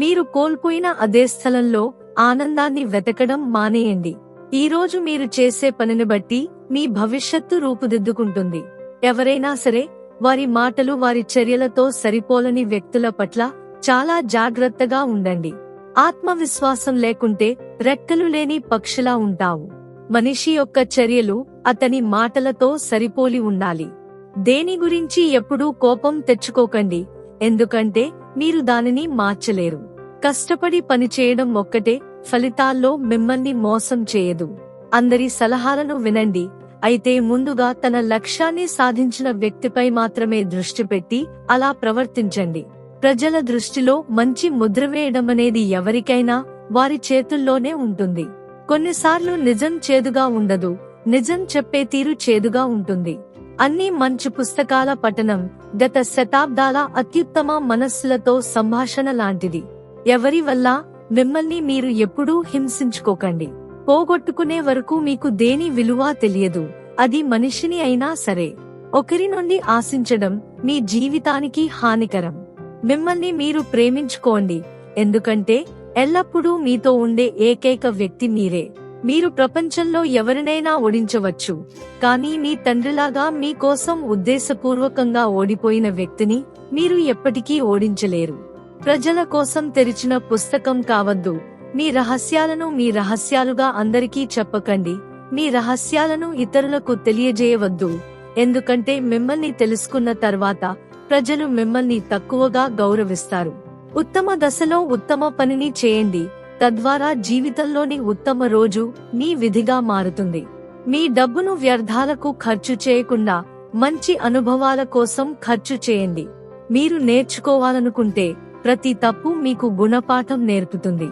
మీరు కోల్పోయిన అదే స్థలంలో ఆనందాన్ని వెతకడం మానేయండి. ఈ రోజు మీరు చేసే పనిని బట్టి మీ భవిష్యత్తు రూపుదిద్దుకుంటుంది. ఎవరైనా సరే వారి మాటలు వారి చర్యలతో సరిపోలని వ్యక్తుల పట్ల చాలా జాగ్రత్తగా ఉండండి. ఆత్మవిశ్వాసం లేకుంటే రెక్కలు లేని పక్షిలా ఉంటావు. మనిషి యొక్క చర్యలు అతని మాటలతో సరిపోలి ఉండాలి. దేని గురించి ఎప్పుడూ కోపం తెచ్చుకోకండి ఎందుకంటే మీరు దానిని మార్చలేరు. కష్టపడి పనిచేయడం ఒక్కటే ఫలితాల్లో మిమ్మల్ని మోసం చేయదు. అందరి సలహాలను వినండి. అయితే ముందుగా తన లక్ష్యాన్ని సాధించిన వ్యక్తిపై మాత్రమే దృష్టి పెట్టి అలా ప్రవర్తించండి. ప్రజల దృష్టిలో మంచి ముద్ర వేయడం అనేది ఎవరికైనా వారి చేతుల్లోనే ఉంటుంది. కొన్నిసార్లు నిజం చేదుగా ఉండదు. నిజం చెప్పే తీరు చేదుగా ఉంటుంది. అన్ని మంచి పుస్తకాల పఠనం గత శతాబ్దాల అత్యుత్తమ మనస్సులతో సంభాషణ లాంటిది. ఎవరి వల్ల మిమ్మల్ని మీరు ఎప్పుడూ హింసించుకోకండి. పోగొట్టుకునే వరకు మీకు దేని విలువ తెలియదు. అది మనిషిని అయినా సరే. ఒకరి నుండి ఆశించడం మీ జీవితానికి హానికరం. మిమ్మల్ని మీరు ప్రేమించుకోండి. ఎందుకంటే ఎల్లప్పుడూ మీతో ఉండే ఏకైక వ్యక్తి మీరే. మీరు ప్రపంచంలో ఎవరినైనా ఓడించవచ్చు. కానీ మీ తండ్రిలాగా మీకోసం ఉద్దేశపూర్వకంగా ఓడిపోయిన వ్యక్తిని మీరు ఎప్పటికీ ఓడించలేరు. ప్రజల కోసం తెరిచిన పుస్తకం కావద్దు. మీ రహస్యాలను మీ రహస్యాలుగా అందరికీ చెప్పకండి. మీ రహస్యాలను ఇతరులకు తెలియజేయవద్దు. ఎందుకంటే మిమ్మల్ని తెలుసుకున్న తర్వాత ప్రజలు మిమ్మల్ని తక్కువగా గౌరవిస్తారు. ఉత్తమ దశలో ఉత్తమ పనిని చేయండి. తద్వారా జీవితంలోని ఉత్తమ రోజు మీ విధిగా మారుతుంది. మీ డబ్బును వ్యర్థాలకు ఖర్చు చేయకుండా మంచి అనుభవాల కోసం ఖర్చు చేయండి. మీరు నేర్చుకోవాలనుకుంటే ప్రతి తప్పు మీకు గుణపాఠం నేర్పుతుంది.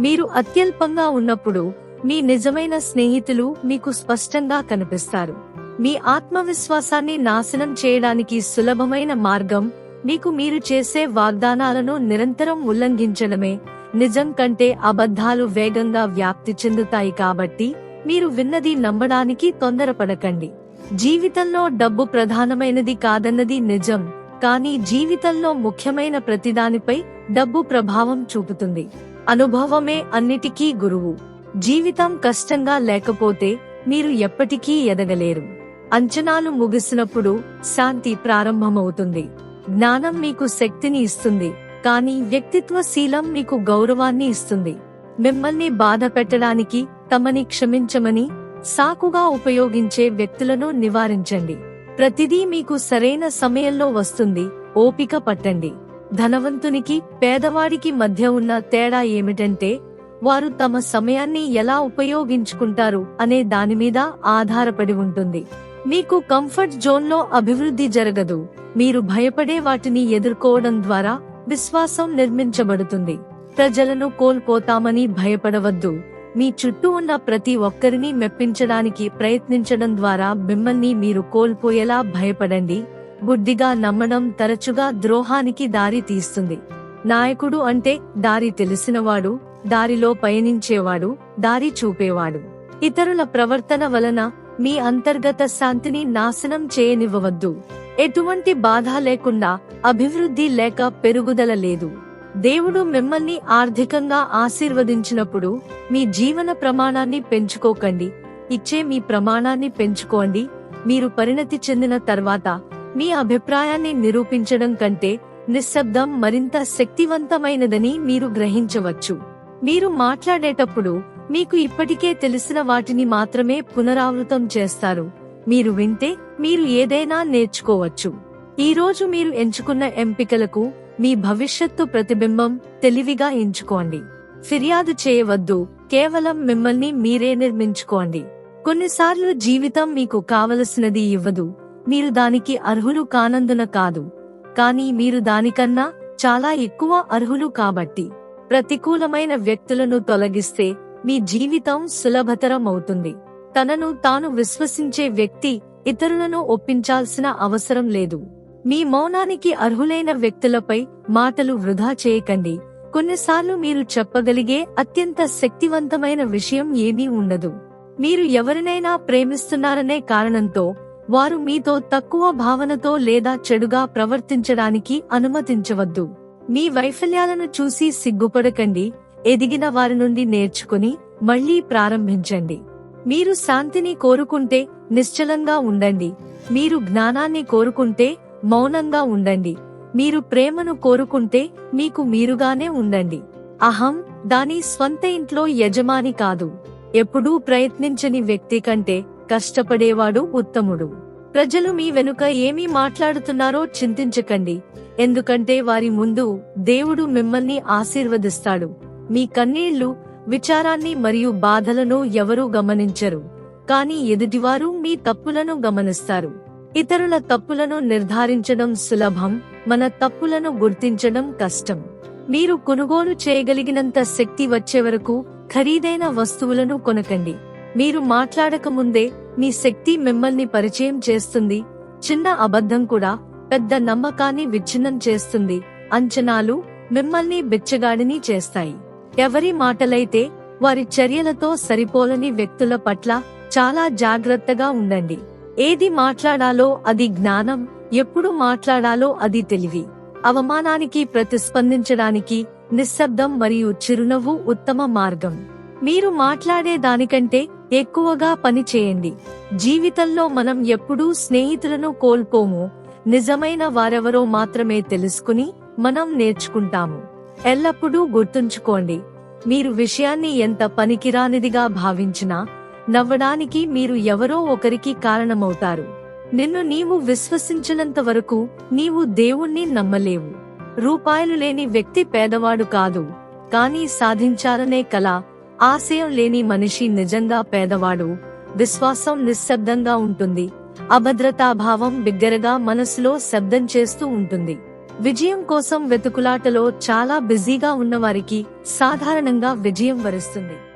మీరు అత్యల్పంగా ఉన్నప్పుడు మీ నిజమైన స్నేహితులు మీకు స్పష్టంగా కనిపిస్తారు. మీ ఆత్మవిశ్వాసాన్ని నాశనం చేయడానికి సులభమైన మార్గం మీకు మీరు చేసే వాగ్దానాలను నిరంతరం ఉల్లంఘించడమే. నిజం కంటే అబద్ధాలు వేగంగా వ్యాప్తి చెందుతాయి కాబట్టి మీరు విన్నది నమ్మడానికి తొందరపడకండి. జీవితంలో డబ్బు ప్రధానమైనది కాదన్నది నిజం. కానీ జీవితంలో ముఖ్యమైన ప్రతిదానిపై డబ్బు ప్రభావం చూపుతుంది. అనుభవమే అన్నిటికీ గురువు. జీవితం కష్టంగా లేకపోతే మీరు ఎప్పటికీ ఎదగలేరు. అంచనాలు ముగిసినప్పుడు శాంతి ప్రారంభమవుతుంది. జ్ఞానం మీకు శక్తిని ఇస్తుంది కానీ వ్యక్తిత్వ శీలం మీకు గౌరవాన్ని ఇస్తుంది. మిమ్మల్ని బాధ పెట్టడానికి తమని క్షమించమని సాకుగా ఉపయోగించే వ్యక్తులను నివారించండి. ప్రతిదీ మీకు సరైన సమయంలో వస్తుంది. ఓపిక పట్టండి. ధనవంతునికి పేదవాడికి మధ్య ఉన్న తేడా ఏమిటంటే వారు తమ సమయాన్ని ఎలా ఉపయోగించుకుంటారు అనే దాని మీద ఆధారపడి ఉంటుంది. మీకు కంఫర్ట్ జోన్లో అభివృద్ధి జరగదు. మీరు భయపడే వాటిని ఎదుర్కోవడం ద్వారా విశ్వాసం నిర్మించబడుతుంది. ప్రజలను కోల్పోతామని భయపడవద్దు. మీ చుట్టూ ఉన్న ప్రతి ఒక్కరిని మెప్పించడానికి ప్రయత్నించడం ద్వారా మిమ్మల్ని మీరు కోల్పోయేలా భయపడండి. బుద్ధిగా నమ్మడం తరచుగా ద్రోహానికి దారి తీస్తుంది. నాయకుడు అంటే దారి తెలిసినవాడు దారిలో పయనించేవాడు దారి చూపేవాడు. ఇతరుల ప్రవర్తన వలన మీ అంతర్గత శాంతిని నాశనం చేయనివ్వవద్దు. ఎటువంటి బాధ లేకుండా అభివృద్ధి లేక పెరుగుదల లేదు. దేవుడు మిమ్మల్ని ఆర్థికంగా ఆశీర్వదించినప్పుడు మీ జీవన ప్రమాణాన్ని పెంచుకోకండి. ఇచ్చే మీ ప్రమాణాన్ని పెంచుకోండి. మీరు పరిణతి చెందిన తర్వాత మీ అభిప్రాయాన్ని నిరూపించడం కంటే నిశ్శబ్దం మరింత శక్తివంతమైనదని మీరు గ్రహించవచ్చు. మీరు మాట్లాడేటప్పుడు మీకు ఇప్పటికే తెలిసిన వాటిని మాత్రమే పునరావృతం చేస్తారు. మీరు వింటే మీరు ఏదైనా నేర్చుకోవచ్చు. ఈ రోజు మీరు ఎంచుకున్న ఎంపికలకు మీ భవిష్యత్తు ప్రతిబింబం తెలివిగా ఎంచుకోండి. ఫిర్యాదు చేయవద్దు కేవలం మిమ్మల్ని మీరే నిర్మించుకోండి. కొన్నిసార్లు జీవితం మీకు కావలసినది ఇవ్వదు. మీరు దానికి అర్హులు కానందున కాదు. కానీ మీరు దానికన్నా చాలా ఎక్కువ అర్హులు కాబట్టి. ప్రతికూలమైన వ్యక్తులను తొలగిస్తే మీ జీవితం సులభతరం అవుతుంది తనను తాను విశ్వసించే వ్యక్తి ఇతరులను ఒప్పించాల్సిన అవసరం లేదు. మీ మౌనానికి అర్హులైన వ్యక్తులపై మాటలు వృధా చేయకండి. కొన్నిసార్లు మీరు చెప్పగలిగే అత్యంత శక్తివంతమైన విషయం ఏమీ ఉండదు. మీరు ఎవరినైనా ప్రేమిస్తున్నారనే కారణంతో వారు మీతో తక్కువ భావనతో లేదా చెడుగా ప్రవర్తించడానికి అనుమతించవద్దు. మీ వైఫల్యాలను చూసి సిగ్గుపడకండి. ఎదిగిన వారి నుండి నేర్చుకుని మళ్ళీ ప్రారంభించండి. మీరు శాంతిని కోరుకుంటే నిశ్చలంగా ఉండండి. మీరు జ్ఞానాన్ని కోరుకుంటే మౌనంగా ఉండండి. మీరు ప్రేమను కోరుకుంటే మీకు మీరుగానే ఉండండి. అహం దాని స్వంత ఇంట్లో యజమాని కాదు. ఎప్పుడూ ప్రయత్నించని వ్యక్తి కంటే కష్టపడేవాడు ఉత్తముడు. ప్రజలు మీ వెనుక ఏమీ మాట్లాడుతున్నారో చింతించకండి. ఎందుకంటే వారి ముందు దేవుడు మిమ్మల్ని ఆశీర్వదిస్తాడు. మీ కన్నీళ్ళు విచారాన్ని మరియు బాధలను ఎవరూ గమనించరు. కానీ ఎదుటివారు మీ తప్పులను గమనిస్తారు. ఇతరుల తప్పులను నిర్ధారించడం సులభం మన తప్పులను గుర్తించడం కష్టం. మీరు కొనుగోలు చేయగలిగినంత శక్తి వచ్చే వరకు ఖరీదైన వస్తువులను కొనకండి. మీరు మాట్లాడక ముందే మీ శక్తి మిమ్మల్ని పరిచయం చేస్తుంది చిన్న అబద్ధం కూడా పెద్ద నమ్మకాన్ని విచ్ఛిన్నం చేస్తుంది అంచనాలు మిమ్మల్ని బిచ్చగాడిని చేస్తాయి. ఎవరి మాటలైతే వారి చర్యలతో సరిపోలని వ్యక్తుల పట్ల చాలా జాగ్రత్తగా ఉండండి. ఏది మాట్లాడాలో అది జ్ఞానం ఎప్పుడు మాట్లాడాలో అది తెలివి. అవమానానికి ప్రతిస్పందించడానికి నిశ్శబ్దం మరియు చిరునవ్వు ఉత్తమ మార్గం. మీరు మాట్లాడే దానికంటే ఎక్కువగా పని చేయండి. జీవితంలో మనం ఎప్పుడూ స్నేహితులను కోల్పోము. నిజమైన వారెవరో మాత్రమే తెలుసుకుని మనం నేర్చుకుంటాము. ఎల్లప్పుడూ గుర్తుంచుకోండి మీరు విషయాన్ని ఎంత పనికిరానిదిగా భావించినా నవ్వడానికి మీరు ఎవరో ఒకరికి కారణమవుతారు. నిన్ను నీవు విశ్వసించినంత వరకు నీవు దేవుణ్ణి నమ్మలేవు. రూపాయలు లేని వ్యక్తి పేదవాడు కాదు. కానీ సాధించాలనే కల ఆశయం లేని మనిషి నిజంగా పేదవాడు. విశ్వాసం నిశ్శబ్దంగా ఉంటుంది. అభద్రతాభావం బిగ్గరగా మనసులో శబ్దం చేస్తూ ఉంటుంది. విజయం కోసం వెతుకులాటలో చాలా బిజీగా ఉన్నవారికి సాధారణంగా విజయం వరిస్తుంది.